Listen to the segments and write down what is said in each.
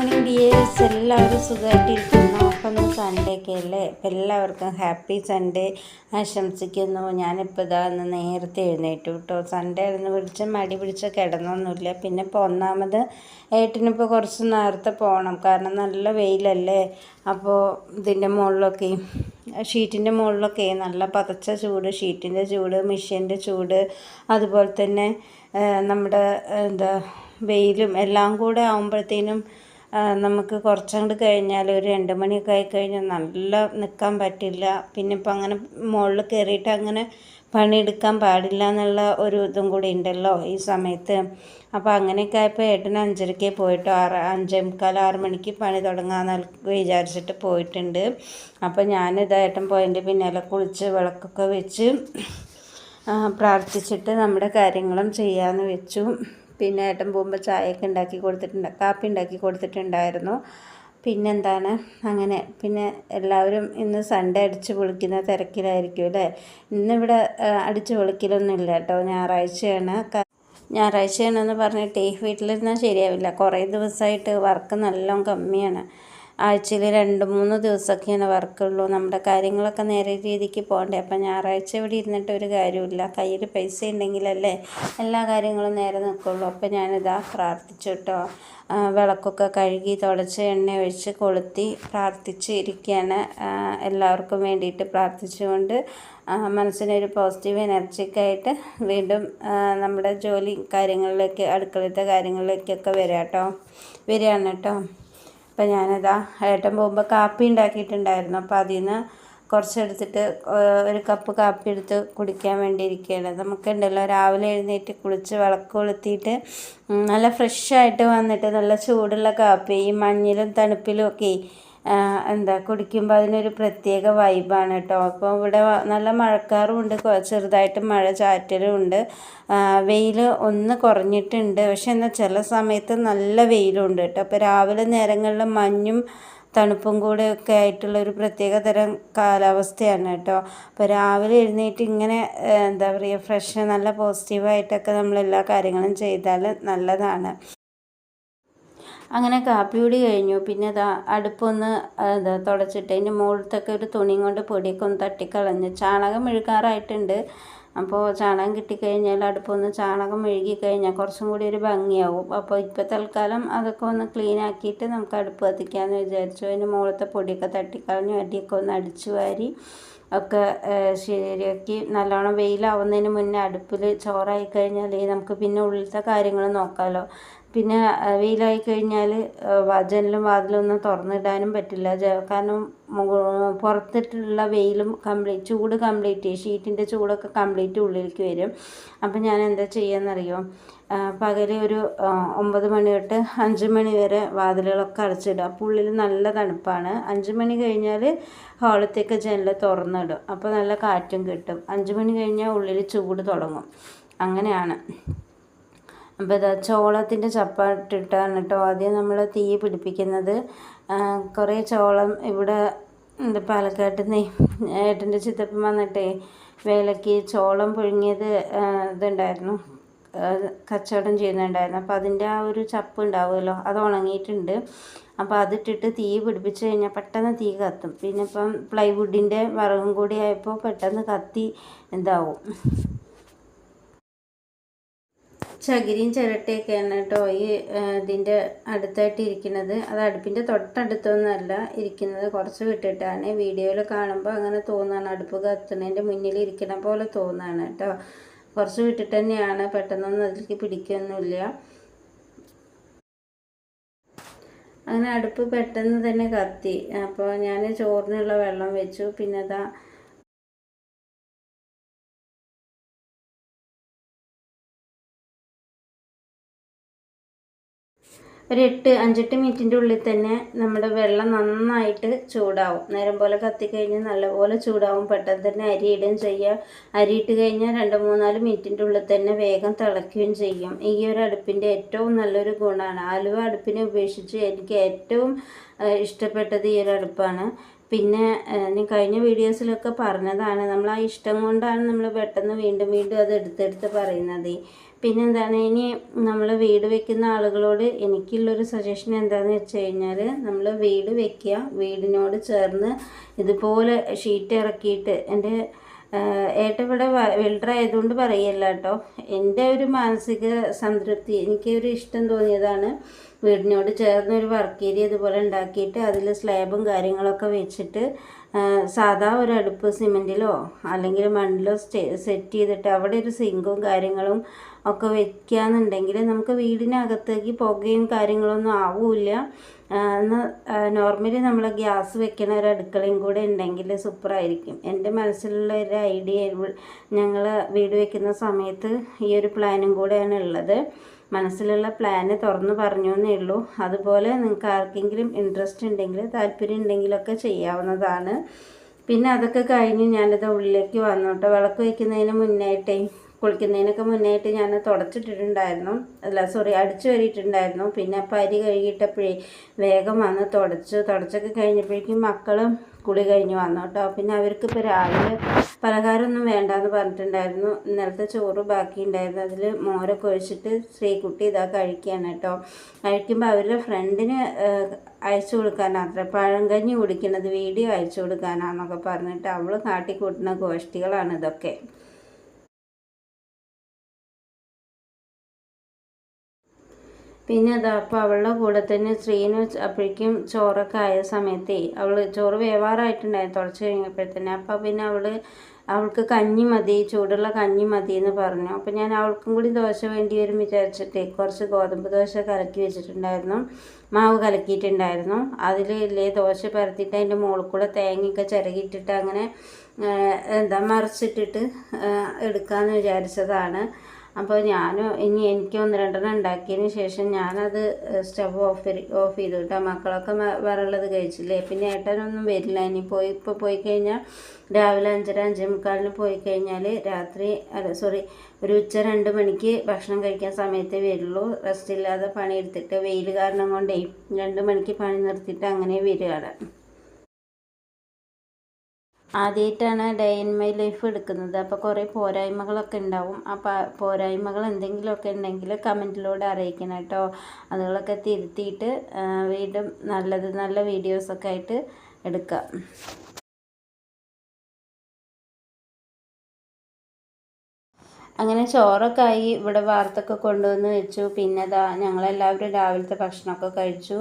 Morning dears എല്ലാവരും സുഖമായിട്ടിരിക്കുന്നു അപ്പം സൺഡേ ഒക്കെ അല്ലേ? എല്ലാവർക്കും ഹാപ്പി സൺഡേ ആശംസിക്കുന്നു. ഞാനിപ്പോൾ ഇതാ ഒന്ന് നേരത്തെ എഴുന്നേറ്റു കേട്ടോ സൺഡേ ഇരുന്ന് പിടിച്ച് മടി പിടിച്ച് കിടന്നൊന്നുമില്ല. പിന്നെ ഇപ്പോൾ ഒന്നാമത് ഏട്ടനിപ്പോൾ കുറച്ച് നേരത്തെ പോകണം കാരണം നല്ല വെയിലല്ലേ. അപ്പോൾ ഇതിന്റെ മുകളിലൊക്കെ ഷീറ്റിന്റെ മുകളിലൊക്കെ നല്ല പതച്ച ചൂട് ഷീറ്റിന്റെ ചൂട് മെഷീന്റെ ചൂട് അതുപോലെ തന്നെ നമ്മുടെ എന്താ വെയിലും എല്ലാം കൂടെ ആകുമ്പോഴത്തേനും നമുക്ക് കുറച്ചങ്ങോട്ട് കഴിഞ്ഞാൽ ഒരു രണ്ട് മണിയൊക്കെ ആയിക്കഴിഞ്ഞാൽ നല്ല നിൽക്കാൻ പറ്റില്ല. പിന്നെ ഇപ്പം അങ്ങനെ മുകളിൽ കയറിയിട്ട് അങ്ങനെ പണിയെടുക്കാൻ പാടില്ല എന്നുള്ള ഒരു ഇതും കൂടി ഉണ്ടല്ലോ ഈ സമയത്ത്. അപ്പോൾ അങ്ങനെയൊക്കെ ആയപ്പോൾ ഏട്ടൻ അഞ്ചരയ്ക്ക് പോയിട്ട് ആറ് അഞ്ചേ മുക്കാൽ ആറ് മണിക്ക് പണി തുടങ്ങാമെന്ന് വിചാരിച്ചിട്ട് പോയിട്ടുണ്ട്. അപ്പോൾ ഞാനിത് ഏട്ടൻ പോയതിന്റെ പിന്നാലെ കുളിച്ച് വിളക്കൊക്കെ വെച്ച് പ്രാർത്ഥിച്ചിട്ട് നമ്മുടെ കാര്യങ്ങളും ചെയ്യാമെന്ന് വെച്ചു. പിന്നെ ഏട്ടൻ പോകുമ്പോൾ ചായയൊക്കെ ഉണ്ടാക്കി കൊടുത്തിട്ടുണ്ട് കാപ്പി ഉണ്ടാക്കി കൊടുത്തിട്ടുണ്ടായിരുന്നു. പിന്നെന്താണ്? അങ്ങനെ പിന്നെ എല്ലാവരും ഇന്ന് സൺഡേ അടിച്ച് പൊളിക്കുന്ന തിരക്കിലായിരിക്കും അല്ലേ? ഇന്നിവിടെ അടിച്ച് പൊളിക്കലൊന്നും ഇല്ല കേട്ടോ. ഞായറാഴ്ചയാണ്. ഞായറാഴ്ചയാണെന്ന് പറഞ്ഞിട്ട് വീട്ടിലിരുന്നാൽ ശരിയാവില്ല. കുറേ ദിവസമായിട്ട് വർക്ക് നല്ലോണം കമ്മിയാണ്. ആഴ്ചയിൽ രണ്ട് മൂന്ന് ദിവസമൊക്കെയാണ് വർക്കുള്ളൂ. നമ്മുടെ കാര്യങ്ങളൊക്കെ നേരെ രീതിക്ക് പോകണ്ടേ. അപ്പം ഞായറാഴ്ച ഇവിടെ ഇരുന്നിട്ട് ഒരു കാര്യമില്ല കയ്യിൽ പൈസ ഉണ്ടെങ്കിലല്ലേ എല്ലാ കാര്യങ്ങളും നേരെ നിൽക്കുള്ളൂ. അപ്പം ഞാനിതാ പ്രാർത്ഥിച്ചു കേട്ടോ വിളക്കൊക്കെ കഴുകി തുടച്ച് എണ്ണ ഒഴിച്ച് കൊളുത്തി പ്രാർത്ഥിച്ച് ഇരിക്കുകയാണ് എല്ലാവർക്കും വേണ്ടിയിട്ട് പ്രാർത്ഥിച്ചുകൊണ്ട് മനസ്സിനൊരു പോസിറ്റീവ് എനർജിക്കായിട്ട് വീണ്ടും നമ്മുടെ ജോലി കാര്യങ്ങളിലേക്ക് അടുക്കളത്തെ കാര്യങ്ങളിലേക്കൊക്കെ വരാം കേട്ടോ വരികയാണ് കേട്ടോ. അപ്പം ഞാനതാ ഏട്ടൻ പോകുമ്പോൾ കാപ്പി ഉണ്ടാക്കിയിട്ടുണ്ടായിരുന്നു. അപ്പോൾ അതിൽ നിന്ന് കുറച്ചെടുത്തിട്ട് ഒരു കപ്പ് കാപ്പി എടുത്ത് കുടിക്കാൻ വേണ്ടി ഇരിക്കുകയാണ് നമുക്കുണ്ടല്ലോ രാവിലെ എഴുന്നേറ്റ് കുളിച്ച് വിളക്ക് കൊളുത്തിയിട്ട് നല്ല ഫ്രഷായിട്ട് വന്നിട്ട് നല്ല ചൂടുള്ള കാപ്പി ഈ മഞ്ഞിലും തണുപ്പിലും ഒക്കെ എന്താ കുടിക്കുമ്പോൾ അതിനൊരു പ്രത്യേക വൈബാണ് കേട്ടോ അപ്പോൾ ഇവിടെ നല്ല മഴക്കാറും ഉണ്ട് കൊ- ചെറുതായിട്ട് മഴ ചാറ്റലും ഉണ്ട് വെയിൽ ഒന്ന് കുറഞ്ഞിട്ടുണ്ട്. പക്ഷെ എന്നാൽ ചില സമയത്ത് നല്ല വെയിലുണ്ട് കേട്ടോ അപ്പോൾ രാവിലെ നേരങ്ങളിൽ മഞ്ഞും തണുപ്പും കൂടെ ഒക്കെ ആയിട്ടുള്ള ഒരു പ്രത്യേക തരം കാലാവസ്ഥയാണ് കേട്ടോ അപ്പോൾ രാവിലെ എഴുന്നേറ്റ് ഇങ്ങനെ എന്താ പറയുക ഫ്രഷ് നല്ല പോസിറ്റീവായിട്ടൊക്കെ നമ്മൾ എല്ലാ കാര്യങ്ങളും ചെയ്താൽ നല്ലതാണ്. അങ്ങനെ കാപ്പി കൂടി കഴിഞ്ഞു. പിന്നെ അതാ അടുപ്പൊന്ന് ഇത് തുടച്ചിട്ട് അതിന്റെ മുകളിലത്തൊക്കെ ഒരു തുണി കൊണ്ട് പൊടിയൊക്കെ ഒന്ന് തട്ടിക്കളഞ്ഞ്. ചാണകം മെഴുകാറായിട്ടുണ്ട്. അപ്പോൾ ചാണകം കിട്ടിക്കഴിഞ്ഞാൽ അടുപ്പൊന്ന് ചാണകം മെഴുകി കഴിഞ്ഞാൽ കുറച്ചും കൂടി ഒരു ഭംഗിയാവും. അപ്പോൾ ഇപ്പോൾ തൽക്കാലം അതൊക്കെ ഒന്ന് ക്ലീൻ ആക്കിയിട്ട് നമുക്ക് അടുപ്പ് കത്തിക്കാമെന്ന് വിചാരിച്ചു. അതിന്റെ മുകളിലത്തെ പൊടിയൊക്കെ തട്ടിക്കളഞ്ഞു അടിയൊക്കെ ഒന്ന് അടിച്ചു വാരി ഒക്കെ ശരിയാക്കി നല്ലോണം വെയിലാവുന്നതിന് മുന്നേ അടുപ്പിൽ ചോറായി കഴിഞ്ഞാൽ നമുക്ക് പിന്നെ ഉള്ളിലത്തെ കാര്യങ്ങൾ നോക്കാമല്ലോ പിന്നെ വെയിലായി കഴിഞ്ഞാൽ ജനലും വാതിലും ഒന്നും തുറന്നിടാനും പറ്റില്ല. കാരണം പുറത്തിട്ടുള്ള വെയിലും കംപ്ലീറ്റ് ചൂട് കംപ്ലീറ്റ് ഷീറ്റിന്റെ ചൂടൊക്കെ കംപ്ലീറ്റ് ഉള്ളിലേക്ക് വരും. അപ്പം ഞാൻ എന്താ ചെയ്യാന്നറിയോ? പകൽ ഒരു ഒമ്പത് മണി തൊട്ട് അഞ്ച് മണി വരെ വാതിലുകളൊക്കെ അടച്ചിടും. അപ്പോൾ ഉള്ളിൽ നല്ല തണുപ്പാണ്. അഞ്ച് മണി കഴിഞ്ഞാൽ ഹാളത്തേക്ക് ജനൽ തുറന്നിടും. അപ്പോൾ നല്ല കാറ്റും കിട്ടും. അഞ്ച് മണി കഴിഞ്ഞാൽ ഉള്ളിൽ ചൂട് തുടങ്ങും. അങ്ങനെയാണ്. അപ്പോൾ ഇതാ ചോളത്തിന്റെ ചപ്പാട്ടിട്ടാണ് കേട്ടോ. ആദ്യം നമ്മൾ തീ പിടിപ്പിക്കുന്നത്. കുറേ ചോളം ഇവിടെ എന്താ പാലക്കാട്ട് നിന്ന് ഏട്ടന്റെ ചിത്തപ്പം വന്നിട്ടേ വേലയ്ക്ക് ചോളം പുഴുങ്ങിയത് ഇതുണ്ടായിരുന്നു. കച്ചവടം ചെയ്യുന്നുണ്ടായിരുന്നു. അപ്പോൾ അതിന്റെ ആ ഒരു ചപ്പ് ഉണ്ടാവുമല്ലോ? അത് ഉണങ്ങിയിട്ടുണ്ട്. അപ്പോൾ അതിട്ടിട്ട് തീ പിടിപ്പിച്ച് കഴിഞ്ഞാൽ പെട്ടെന്ന് തീ കത്തും. പിന്നെ ഇപ്പം പ്ലൈവുഡിന്റെ വിറകും കൂടി ആയപ്പോൾ പെട്ടെന്ന് കത്തി എന്താവും. ചകിരിയും ചിരട്ടയൊക്കെയാണ് കേട്ടോ ഈ ഇതിന്റെ അടുത്തായിട്ട് ഇരിക്കുന്നത്. അത് അടുപ്പിന്റെ തൊട്ടടുത്തൊന്നുമല്ല ഇരിക്കുന്നത്. കുറച്ച് വിട്ടിട്ടാണ്. വീഡിയോയിൽ കാണുമ്പോൾ അങ്ങനെ തോന്നുകയാണ് അടുപ്പ് കത്തുന്നതിന്റെ മുന്നിൽ ഇരിക്കുന്ന പോലെ തോന്നുകയാണ് കേട്ടോ. കുറച്ച് വിട്ടിട്ട് തന്നെയാണ് പെട്ടെന്നൊന്നും അതിലേക്ക് പിടിക്കൊന്നുമില്ല. അങ്ങനെ അടുപ്പ് പെട്ടെന്ന് തന്നെ കത്തി. അപ്പോൾ ഞാൻ ചോറിനുള്ള വെള്ളം വെച്ചു. പിന്നെ അതാ ഒരു എട്ട് അഞ്ചെട്ട് മിനിറ്റിന്റെ ഉള്ളിൽ തന്നെ നമ്മുടെ വെള്ളം നന്നായിട്ട് ചൂടാവും. നേരം പോലെ കത്തിക്കഴിഞ്ഞാൽ നല്ലപോലെ ചൂടാവും. പെട്ടെന്ന് തന്നെ അരി ഇടുകയും ചെയ്യുക അരി ഇട്ട് കഴിഞ്ഞാൽ രണ്ട് മൂന്നാൽ മിനിറ്റിന്റെ ഉള്ളിൽ തന്നെ വേഗം തിളയ്ക്കുകയും ചെയ്യും. ഈ ഒരു അടുപ്പിന്റെ ഏറ്റവും നല്ലൊരു ഗുണമാണ്. ആലുവ അടുപ്പിനെ ഉപേക്ഷിച്ച് എനിക്ക് ഏറ്റവും ഇഷ്ടപ്പെട്ടത് ഈ ഒരു അടുപ്പാണ്. പിന്നെ ഞാൻ കഴിഞ്ഞ വീഡിയോസിലൊക്കെ പറഞ്ഞതാണ് നമ്മൾ ആ ഇഷ്ടം കൊണ്ടാണ് നമ്മൾ പെട്ടെന്ന് വീണ്ടും വീണ്ടും അത് എടുത്തെടുത്ത് പറയുന്നത്. പിന്നെന്താണ് ഇനി നമ്മൾ വീട് വെക്കുന്ന ആളുകളോട് എനിക്കുള്ളൊരു സജഷൻ എന്താണെന്ന് വെച്ച് കഴിഞ്ഞാൽ നമ്മൾ വീട് വെക്കുക വീടിനോട് ചേർന്ന് ഇതുപോലെ ഷീറ്റ് ഇറക്കിയിട്ട് എന്റെ ഏട്ടവിടെ വെൽഡർ ആയതുകൊണ്ട് പറയല്ല കേട്ടോ. എന്റെ ഒരു മാനസിക സംതൃപ്തി എനിക്കൊരു ഇഷ്ടം തോന്നിയതാണ് വീടിനോട് ചേർന്ന് ഒരു വർക്ക് ഏരിയ ഇതുപോലെ ഉണ്ടാക്കിയിട്ട് അതിൽ സ്ലാബും കാര്യങ്ങളൊക്കെ വെച്ചിട്ട് സാധാ ഒരു അടുപ്പ് സിമെന്റിലോ അല്ലെങ്കിൽ മണ്ണിലോ സെറ്റ് ചെയ്തിട്ട് അവിടെ ഒരു സിങ്കും കാര്യങ്ങളും ഒക്കെ വെക്കുകയെന്നുണ്ടെങ്കിൽ നമുക്ക് വീടിനകത്തേക്ക് പുകയും കാര്യങ്ങളൊന്നും ആവില്ല. എന്നാൽ നോർമലി നമ്മൾ ഗ്യാസ് വെക്കണ ഒരു അടുക്കളയും കൂടെ ഉണ്ടെങ്കിൽ സൂപ്പറായിരിക്കും എന്റെ മനസ്സിലുള്ള ഒരു ഐഡിയ ഞങ്ങൾ വീട് വെക്കുന്ന സമയത്ത് ഈ ഒരു പ്ലാനും കൂടെയാണ് ഉള്ളത്. മനസ്സിലുള്ള പ്ലാന് തുറന്ന് പറഞ്ഞു എന്നേ ഉള്ളൂ. അതുപോലെ നിങ്ങൾക്ക് ആർക്കെങ്കിലും ഇൻട്രസ്റ്റ് ഉണ്ടെങ്കിൽ താല്പര്യം ഉണ്ടെങ്കിലൊക്കെ ചെയ്യാവുന്നതാണ്. പിന്നെ അതൊക്കെ കഴിഞ്ഞ് ഞാനിത് ഉള്ളിലേക്ക് വന്നു കേട്ടോ വിളക്ക് വയ്ക്കുന്നതിന് മുന്നായിട്ടേ കുളിക്കുന്നതിനൊക്കെ മുന്നായിട്ട് ഞാൻ തുടച്ചിട്ടിട്ടുണ്ടായിരുന്നു. അല്ല സോറി അടിച്ചു വരിയിട്ടുണ്ടായിരുന്നു. പിന്നെ പരി കഴുകിയിട്ടപ്പോഴേ വേഗം വന്ന് തുടച്ചു. തുടച്ചൊക്കെ കഴിഞ്ഞപ്പോഴേക്കും മക്കളും കുളി കഴിഞ്ഞ് വന്നു കേട്ടോ. പിന്നെ അവർക്ക് ഇപ്പോൾ രാവിലെ പലഹാരമൊന്നും വേണ്ടെന്ന് പറഞ്ഞിട്ടുണ്ടായിരുന്നു. ഇന്നലത്തെ ചോറ് ബാക്കി ഉണ്ടായിരുന്നു അതിൽ മോരൊക്കെ ഒഴിച്ചിട്ട് ശ്രീകുട്ടി ഇതാ കഴിക്കുകയാണ് കേട്ടോ. കഴിക്കുമ്പോൾ അവരുടെ ഫ്രണ്ടിന് അയച്ചു കൊടുക്കാനാത്ര പഴങ്കഞ്ഞി കുടിക്കുന്നത് വീഡിയോ അയച്ചു കൊടുക്കാനാന്നൊക്കെ പറഞ്ഞിട്ട് അവൾ കാട്ടിക്കൂട്ടുന്ന ഗോഷ്ഠികളാണ് ഇതൊക്കെ. പിന്നെ അതാ അപ്പോൾ അവളുടെ കൂടെ തന്നെ ശ്രീനു അപ്പോഴേക്കും ചോറൊക്കെ ആയ സമയത്തെ അവൾ ചോറ് വേവാറായിട്ടുണ്ടായിരുന്നു തുടച്ച് കഴിഞ്ഞപ്പോഴത്തേനെ. അപ്പോൾ പിന്നെ അവൾ അവൾക്ക് കഞ്ഞി മതി ചൂടുള്ള കഞ്ഞി മതി എന്ന് പറഞ്ഞു. അപ്പോൾ ഞാൻ അവൾക്കും കൂടി ദോശ വേണ്ടി വരും വിചാരിച്ചിട്ട് കുറച്ച് ഗോതമ്പ് ദോശ കലക്കി വെച്ചിട്ടുണ്ടായിരുന്നു. മാവ് കലക്കിയിട്ടുണ്ടായിരുന്നു. അതിൽ ഇല്ലേ ദോശ പരത്തിയിട്ട് അതിന്റെ മുകളിൽ കൂടെ തേങ്ങയൊക്കെ ചിരകിയിട്ടിട്ട് അങ്ങനെ എന്താ മറിച്ചിട്ടിട്ട് എടുക്കാമെന്ന് വിചാരിച്ചതാണ്. അപ്പോൾ ഞാൻ ഇനി എനിക്ക് ഒന്ന് രണ്ടെണ്ണം ഉണ്ടാക്കിയതിന് ശേഷം ഞാനത് സ്റ്റവ് ഓഫ് ഓഫ് ചെയ്തു കേട്ടോ മക്കളൊക്കെ വരള്ളത് കഴിച്ചില്ലേ? പിന്നെ ഏട്ടനൊന്നും വരില്ല. ഇനി പോയി ഇപ്പോൾ പോയി കഴിഞ്ഞാൽ രാവിലെ അഞ്ചര അഞ്ചേ മുക്കാലിന് പോയി കഴിഞ്ഞാൽ രാത്രി അല്ല സോറി ഒരു ഉച്ച രണ്ട് മണിക്ക് ഭക്ഷണം കഴിക്കാൻ സമയത്തേ വരുള്ളൂ. റെസ്റ്റ് ഇല്ലാതെ പണിയെടുത്തിട്ട് വെയിൽ കാരണം കൊണ്ടേ രണ്ട് മണിക്ക് പണി നിർത്തിയിട്ട് അങ്ങനെ വരികയാണ്. ആദ്യമായിട്ടാണ് ഡേ ഇൻ മൈ ലൈഫ് എടുക്കുന്നത്. അപ്പോൾ കുറേ പോരായ്മകളൊക്കെ ഉണ്ടാവും ആ പോരായ്മകൾ എന്തെങ്കിലുമൊക്കെ ഉണ്ടെങ്കിൽ കമന്റിലൂടെ അറിയിക്കണം കേട്ടോ. അതുകളൊക്കെ തിരുത്തിയിട്ട് വീണ്ടും നല്ലത് നല്ല വീഡിയോസൊക്കെ ആയിട്ട് എടുക്കാം. അങ്ങനെ ചോറൊക്കെ ആയി ഇവിടെ വാർത്തൊക്കെ കൊണ്ടുവന്ന് വെച്ചു. പിന്നെ ദാ ഞങ്ങളെല്ലാവരും രാവിലത്തെ ഭക്ഷണമൊക്കെ കഴിച്ചു.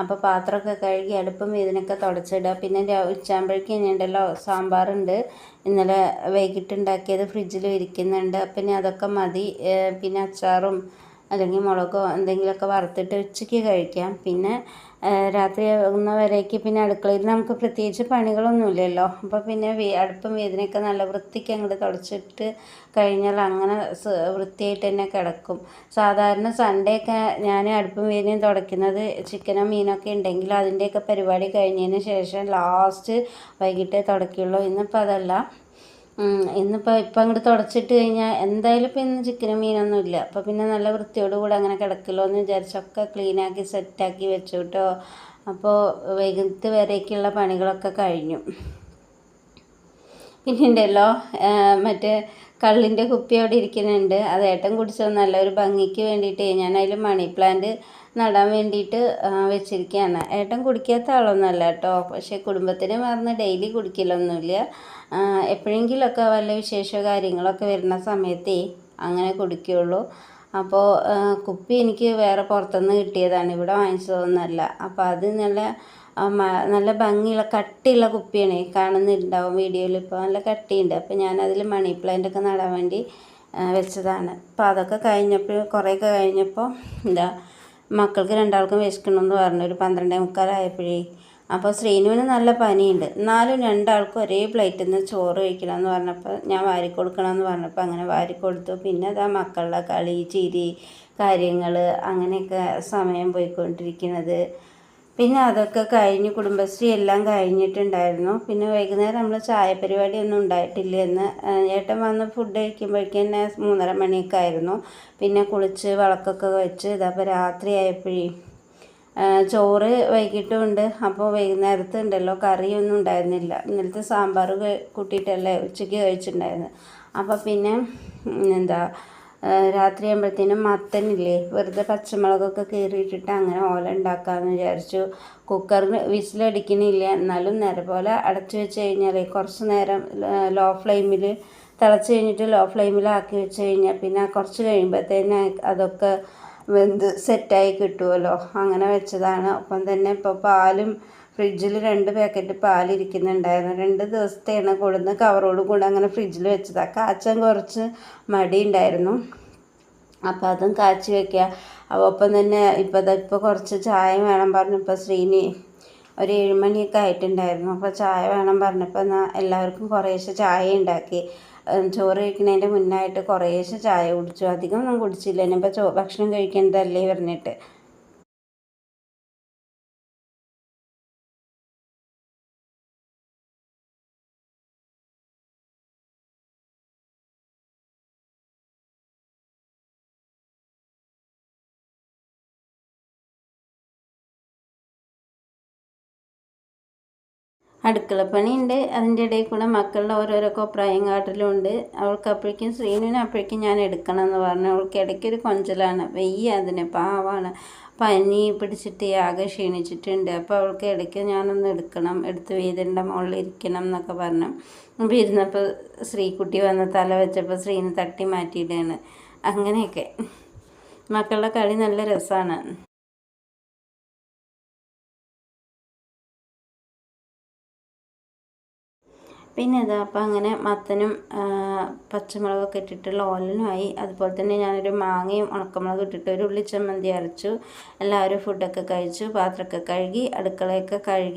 അപ്പോൾ പാത്രമൊക്കെ കഴുകി അടുപ്പും ഇതിനൊക്കെ തുടച്ചിടുക. പിന്നെ ഉച്ചാകുമ്പോഴേക്കും ഉണ്ടല്ലോ സാമ്പാറുണ്ട്. ഇന്നലെ വൈകിട്ടുണ്ടാക്കിയത് ഫ്രിഡ്ജിൽ ഇരിക്കുന്നുണ്ട്. പിന്നെ അതൊക്കെ മതി. പിന്നെ അച്ചാറും അല്ലെങ്കിൽ മുളകോ എന്തെങ്കിലുമൊക്കെ വറുത്തിട്ട് ഉച്ചയ്ക്ക് കഴിക്കാം. പിന്നെ രാത്രി ആകുന്നവരേക്ക് പിന്നെ അടുക്കളയിൽ നമുക്ക് പ്രത്യേകിച്ച് പണികളൊന്നുമില്ലല്ലോ. അപ്പോൾ പിന്നെ അടുപ്പും വേദനയൊക്കെ നല്ല വൃത്തിക്ക് അങ്ങോട്ട് തുടച്ചിട്ട് കഴിഞ്ഞാൽ അങ്ങനെ വൃത്തിയായിട്ട് തന്നെ കിടക്കും. സാധാരണ സൺഡേ ഒക്കെ ഞാൻ അടുപ്പും വേദനയും തുടയ്ക്കുന്നത് ചിക്കനോ മീനൊക്കെ ഉണ്ടെങ്കിൽ അതിന്റെയൊക്കെ പരിപാടി കഴിഞ്ഞതിന് ശേഷം ലാസ്റ്റ് വൈകിട്ടേ തുടയ്ക്കുള്ളൂ. ഇന്നിപ്പോൾ അതല്ല. ഇന്നിപ്പോൾ ഇപ്പം അങ്ങോട്ട് തുടച്ചിട്ട് കഴിഞ്ഞാൽ എന്തായാലും ഇപ്പം ഇന്ന് ചിക്കനും മീനൊന്നും ഇല്ല അപ്പോൾ പിന്നെ നല്ല വൃത്തിയോട് കൂടെ അങ്ങനെ കിടക്കല്ലോ എന്ന് വിചാരിച്ചൊക്കെ ക്ലീനാക്കി സെറ്റാക്കി വെച്ചു കേട്ടോ അപ്പോൾ വൈകുന്നേരത്ത് വരേക്കുള്ള പണികളൊക്കെ കഴിഞ്ഞു. പിന്നെ ഉണ്ടല്ലോ മറ്റേ കള്ളിന്റെ കുപ്പി അവിടെ ഇരിക്കുന്നുണ്ട്. അത് ഏട്ടൻ കുടിച്ചത് നല്ലൊരു ഭംഗിക്ക് വേണ്ടിയിട്ട് ഞാൻ മണി പ്ലാന്റ് നടാൻ വേണ്ടിയിട്ട് വെച്ചിരിക്കുകയാണ് ഏട്ടൻ കുടിക്കാത്ത ആളൊന്നുമല്ല കേട്ടോ. പക്ഷേ കുടുംബത്തിന് മറന്ന് ഡെയിലി കുടിക്കലൊന്നുമില്ല. എപ്പോഴെങ്കിലുമൊക്കെ വല്ല വിശേഷ കാര്യങ്ങളൊക്കെ വരുന്ന സമയത്തേ അങ്ങനെ കുടിക്കുകയുള്ളൂ. അപ്പോൾ കുപ്പി എനിക്ക് വേറെ പുറത്തുനിന്ന് കിട്ടിയതാണ്. ഇവിടെ വാങ്ങിച്ചതൊന്നുമല്ല. അപ്പോൾ അത് നല്ല നല്ല ഭംഗിയുള്ള കട്ടിയുള്ള കുപ്പിയാണ്. കാണുന്നുണ്ടാവും വീഡിയോയിൽ ഇപ്പോൾ നല്ല കട്ടിയുണ്ട്. അപ്പോൾ ഞാനതിൽ മണി പ്ലാന്റ് ഒക്കെ നടാൻ വേണ്ടി വെച്ചതാണ്. അപ്പോൾ അതൊക്കെ കഴിഞ്ഞപ്പോൾ കുറേയൊക്കെ കഴിഞ്ഞപ്പോൾ എന്താ മക്കൾക്ക് രണ്ടാൾക്കും വിശക്കണമെന്ന് പറഞ്ഞു. ഒരു പന്ത്രണ്ടേ മുക്കാലായപ്പോഴേ. അപ്പോൾ ശ്രീനുവിന് നല്ല പനിയുണ്ട്. എന്നാലും രണ്ടാൾക്കും ഒരേ പ്ലേറ്റിൽ നിന്ന് ചോറ് കഴിക്കണമെന്ന് പറഞ്ഞപ്പോൾ ഞാൻ വാരി കൊടുക്കണമെന്ന് പറഞ്ഞപ്പോൾ അങ്ങനെ വാരി കൊടുത്തു പിന്നെ അതാ മക്കളുടെ കളി ചിരി കാര്യങ്ങൾ അങ്ങനെയൊക്കെ സമയം പോയിക്കൊണ്ടിരിക്കുന്നത്. പിന്നെ അതൊക്കെ കഴിഞ്ഞ് കുടുംബശ്രീ എല്ലാം കഴിഞ്ഞിട്ടുണ്ടായിരുന്നു. പിന്നെ വൈകുന്നേരം നമ്മൾ ചായ പരിപാടി ഒന്നും ഉണ്ടായിട്ടില്ല എന്ന് ഏട്ടൻ വന്ന് ഫുഡ് കഴിക്കുമ്പോഴേക്കും തന്നെ മൂന്നര മണിയൊക്കെ ആയിരുന്നു. പിന്നെ കുളിച്ച് വിളക്കൊക്കെ വെച്ച് ഇതപ്പോൾ രാത്രി ആയപ്പോഴേ ചോറ് വൈകിട്ടും ഉണ്ട് അപ്പോൾ വൈകുന്നേരത്ത് ഉണ്ടല്ലോ കറിയൊന്നും ഉണ്ടായിരുന്നില്ല. ഇന്നലത്തെ സാമ്പാർ കൂട്ടിയിട്ടല്ലേ ഉച്ചയ്ക്ക് കഴിച്ചിട്ടുണ്ടായിരുന്നത്. അപ്പോൾ പിന്നെ എന്താ രാത്രിയാകുമ്പോഴത്തേനും മത്തനില്ലേ? വെറുതെ പച്ചമുളകൊക്കെ കീറിയിട്ടിട്ട് അങ്ങനെ ഓല ഉണ്ടാക്കാമെന്ന് വിചാരിച്ചു. കുക്കറിന് വിസിലടിക്കണില്ല. എന്നാലും നേരെ പോലെ അടച്ചു വെച്ച് കഴിഞ്ഞാൽ കുറച്ച് നേരം ലോ ഫ്ലെയിമിൽ തിളച്ച് കഴിഞ്ഞിട്ട് ലോ ഫ്ലെയിമിലാക്കി വെച്ച് കഴിഞ്ഞാൽ പിന്നെ കുറച്ച് കഴിയുമ്പോഴത്തേന് അതൊക്കെ വെന്ത് സെറ്റായി കിട്ടുമല്ലോ അങ്ങനെ വെച്ചതാണ്. ഒപ്പം തന്നെ ഇപ്പോൾ പാലും ഫ്രിഡ്ജിൽ രണ്ട് പാക്കറ്റ് പാലിരിക്കുന്നുണ്ടായിരുന്നു. രണ്ട് ദിവസത്തെയാണ് കൊടുന്ന് കവറോട് കൂടെ അങ്ങനെ ഫ്രിഡ്ജിൽ വെച്ചതാണ് കാച്ചാൻ കുറച്ച് മടിയുണ്ടായിരുന്നു. അപ്പോൾ അതും കാച്ചി അപ്പോൾ ഒപ്പം തന്നെ ഇപ്പോൾ ഇപ്പോൾ കുറച്ച് ചായ വേണം പറഞ്ഞു ഇപ്പോൾ ശ്രീനി ഒരു ഏഴുമണിയൊക്കെ ആയിട്ടുണ്ടായിരുന്നു. അപ്പോൾ ചായ വേണം പറഞ്ഞപ്പോൾ എന്നാൽ എല്ലാവർക്കും കുറേശ്ശെ ചായ ഉണ്ടാക്കി. ചോറ് കഴിക്കുന്നതിന്റെ മുന്നായിട്ട് കുറേശ്ശെ ചായ കുടിച്ചു. അധികം ഒന്നും കുടിച്ചില്ല. ഇനിയിപ്പോൾ ചോ ഭക്ഷണം കഴിക്കേണ്ടതല്ലേ പറഞ്ഞിട്ട്. അടുക്കളപ്പണിയുണ്ട് അതിന്റെ ഇടയിൽ കൂടെ മക്കളുടെ ഓരോരോ കൊപ്രായം കാട്ടലുണ്ട് അവൾക്ക് അപ്പോഴേക്കും ശ്രീനുവിന് അപ്പോഴേക്കും ഞാൻ എടുക്കണം എന്ന് പറഞ്ഞു. അവൾക്ക് ഇടയ്ക്കൊരു കൊഞ്ചലാണ്. വെയ്യ അതിന് പാവാണ്. പനി പിടിച്ചിട്ട് ആകെ ക്ഷീണിച്ചിട്ടുണ്ട്. അപ്പോൾ അവൾക്ക് ഇടയ്ക്ക് ഞാനൊന്ന് എടുക്കണം എടുത്ത് വീതിന്റെ മുകളിൽ ഇരിക്കണം എന്നൊക്കെ പറഞ്ഞു. അപ്പോൾ ഇരുന്നപ്പോൾ ശ്രീക്കുട്ടി വന്ന് തല വെച്ചപ്പോൾ ശ്രീനെ തട്ടി മാറ്റിയിട്ടാണ് അങ്ങനെയൊക്കെ. മക്കളുടെ കളി നല്ല രസമാണ്. പിന്നെ ഇതാ അപ്പം അങ്ങനെ മത്തനും പച്ചമുളകൊക്കെ ഇട്ടിട്ടുള്ള ഓലനുമായി. അതുപോലെ തന്നെ ഞാനൊരു മാങ്ങയും ഉണക്കമുളകും ഇട്ടിട്ട് ഒരു ഉള്ളിച്ചമ്മന്തി അരച്ചു. എല്ലാവരും ഫുഡൊക്കെ കഴിച്ചു പാത്രമൊക്കെ കഴുകി അടുക്കളയൊക്കെ കഴുകി.